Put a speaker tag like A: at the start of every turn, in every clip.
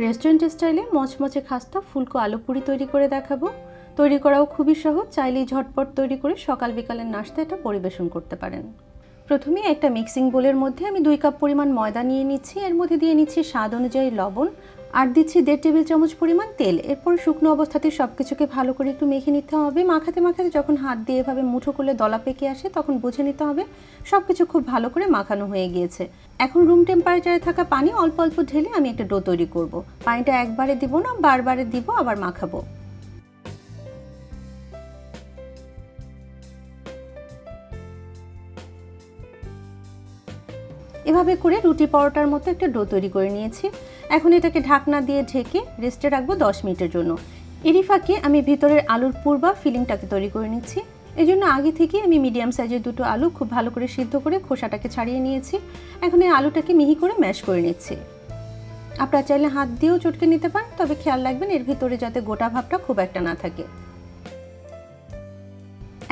A: Restaurant স্টাইলে মচমচে খাস্তা, ফুলকো আলু পুরি তৈরি করে দেখাবো। তৈরি করাও খুবই সহজ, চাইলেই ঝটপট তৈরি করে সকাল বিকালের নাস্তা এটা পরিবেশন করতে পারেন। প্রথমে একটা মিক্সিং বোলের মধ্যে আমি দুই কাপ পরিমাণ ময়দা নিয়ে নিচ্ছি, এর মধ্যে দিয়ে নিচ্ছি স্বাদ অনুযায়ী লবণ আর দিচ্ছি দেড় টেবিল চামচ পরিমাণ তেল। এরপর শুকনো অবস্থাতে সব কিছুকে ভালো করে একটু মেখে নিতে হবে। মাখাতে মাখাতে যখন হাত দিয়ে এভাবে মুঠো করলে দলা পেকে আসে, তখন বুঝে নিতে হবে সব কিছু খুব ভালো করে মাখানো হয়ে গিয়েছে। এখন রুম টেম্পারেচারে থাকা পানি অল্প অল্প ঢেলে আমি একটা ডো তৈরি করব। পানিটা একবারে দিব না, বারবারে দিব, আবার মাখাবো। এভাবে করে রুটি পরোটার মতো একটা ডো তৈরি করে নিয়েছি। এখন এটাকে ঢাকনা দিয়ে ঢেকে রেস্টে রাখব দশ মিনিটের জন্য। এরই ফাঁকে আমি ভিতরের আলুর পুর বা ফিলিংটাকে তৈরি করে নিচ্ছি। এই জন্য আগে থেকে আমি মিডিয়াম সাইজের দুটো আলু খুব ভালো করে সিদ্ধ করে খোসাটাকে ছাড়িয়ে নিয়েছি। এখন এই আলুটাকে মিহি করে ম্যাশ করে নিচ্ছি। আপনারা চাইলে হাত দিয়েও চটকে নিতে পারেন, তবে খেয়াল রাখবেন এর ভিতরে যাতে গোটা ভাবটা খুব একটা না থাকে।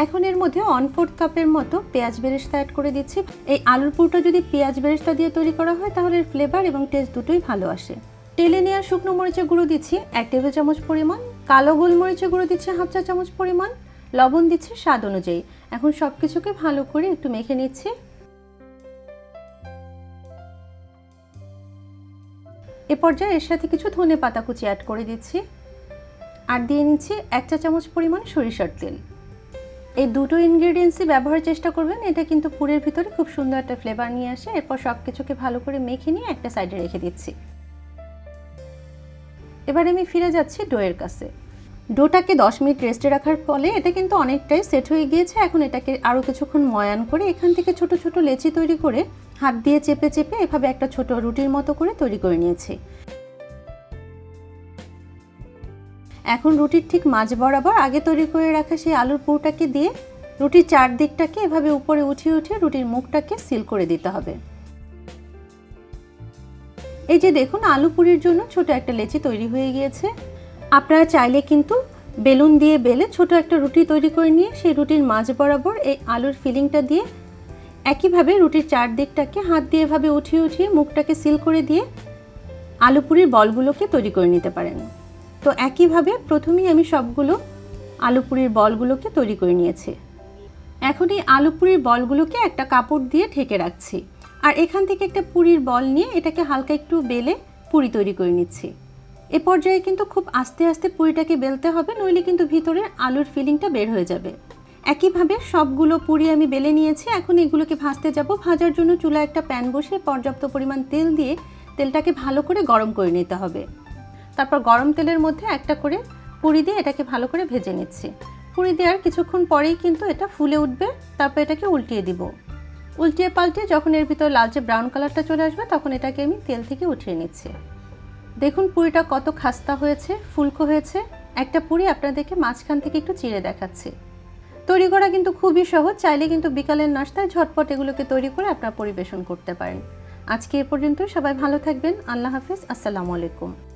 A: এখন এর মধ্যে ওয়ান ফোর্থ কাপের মতো পেঁয়াজ বেরেস্তা অ্যাড করে দিচ্ছি। এই আলুর পুরটা যদি পেঁয়াজ বেরেস্তা দিয়ে তৈরি করা হয়, তাহলে এর ফ্লেভার এবং টেস্ট দুটোই ভালো আসে। তেলে নেওয়া শুকনো মরিচের গুঁড়ো দিচ্ছি এক টেবিল চামচ পরিমাণ, কালো গোলমরিচের গুঁড়ো দিচ্ছি হাফ চা চামচ পরিমাণ, লবণ দিচ্ছি স্বাদ অনুযায়ী। এখন সব কিছুকে ভালো করে একটু মেখে নিচ্ছি। এ পর্যায়ে এর সাথে কিছু ধনে পাতা কুচি অ্যাড করে দিচ্ছি। আর দিয়ে নিচ্ছি এক চা চামচ পরিমাণ সরিষার তেল। এই দুটো ইনগ্রেডিয়েন্টসই ব্যবহারের চেষ্টা করবেন। এটা কিন্তু পুরের ভিতরে খুব সুন্দর একটা ফ্লেভার নিয়ে আসে। এরপর সব কিছুকে ভালো করে মেখে নিয়ে একটা সাইডে রেখে দিচ্ছি। এবার আমি ফিরে যাচ্ছি ডোয়ের কাছে। ডোটাকে দশ মিনিট রেস্টে রাখার ফলে এটা কিন্তু অনেকটাই সেট হয়ে গিয়েছে। এখন এটাকে আরও কিছুক্ষণ ময়ান করে এখান থেকে ছোট ছোট লেচি তৈরি করে হাত দিয়ে চেপে চেপে এভাবে একটা ছোট রুটির মতো করে তৈরি করে নিয়েছি। এখন রুটির ঠিক মাঝ বরাবর আগে তৈরি করে রাখা সেই আলুর পুরটাকে দিয়ে রুটির চারদিকটাকে এভাবে উপরে উঠিয়ে উঠিয়ে রুটির মুখটাকে সিল করে দিতে হবে। এই যে দেখুন, আলু পুরির জন্য ছোট একটা লেচি তৈরি হয়ে গিয়েছে। আপনারা চাইলে কিন্তু বেলুন দিয়ে বেলে ছোট একটা রুটি তৈরি করে নিয়ে সেই রুটির মাঝ বরাবর এই আলুর ফিলিংটা দিয়ে একইভাবে রুটির চারদিকটাকে হাত দিয়ে এভাবে উঠিয়ে উঠিয়ে মুখটাকে সিল করে দিয়ে আলু পুরির বলগুলোকে তৈরি করে নিতে পারেন। তো একইভাবে প্রথমেই আমি সবগুলো আলু পুরির বলগুলোকে তৈরি করে নিয়েছি। এখন এই আলু পুরির বলগুলোকে একটা কাপড় দিয়ে ঢেকে রাখছি। আর এখান থেকে একটা পুরির বল নিয়ে এটাকে হালকা একটু বেলে পুরি তৈরি করে নিচ্ছি। এ পর্যায়ে কিন্তু খুব আস্তে আস্তে পুরিটাকে বেলতে হবে, নইলে কিন্তু ভিতরের আলুর ফিলিংটা বের হয়ে যাবে। একইভাবে সবগুলো পুরি আমি বেলে নিয়েছি, এখন এগুলোকে ভাজতে যাব। ভাজার জন্য চুলা একটা প্যান বসে পর্যাপ্ত পরিমাণ তেল দিয়ে তেলটাকে ভালো করে গরম করে নিতে হবে। তারপর গরম তেলের মধ্যে একটা করে পুরি দিয়ে এটাকে ভালো করে ভেজে নিচ্ছি। পুরি দেওয়ার কিছুক্ষণ পরেই কিন্তু এটা ফুলে উঠবে, তারপর এটাকে উল্টিয়ে দিব। উল্টিয়ে পাল্টিয়ে যখন এর ভিতর লালচে ব্রাউন কালারটা চলে আসবে, তখন এটাকে আমি তেল থেকে উঠিয়ে নিচ্ছি। দেখুন পুরিটা কত খাস্তা হয়েছে, ফুলকো হয়েছে। একটা পুরি আপনাদেরকে মাঝখান থেকে একটু চিড়ে দেখাচ্ছি। তৈরি করা কিন্তু খুবই সহজ, চাইলে কিন্তু বিকালের নাস্তায় ঝটপট এগুলোকে তৈরি করে আপনারা পরিবেশন করতে পারেন। আজকে এ পর্যন্ত সবাই ভালো থাকবেন, আল্লাহ হাফিজ, আসসালামু আলাইকুম।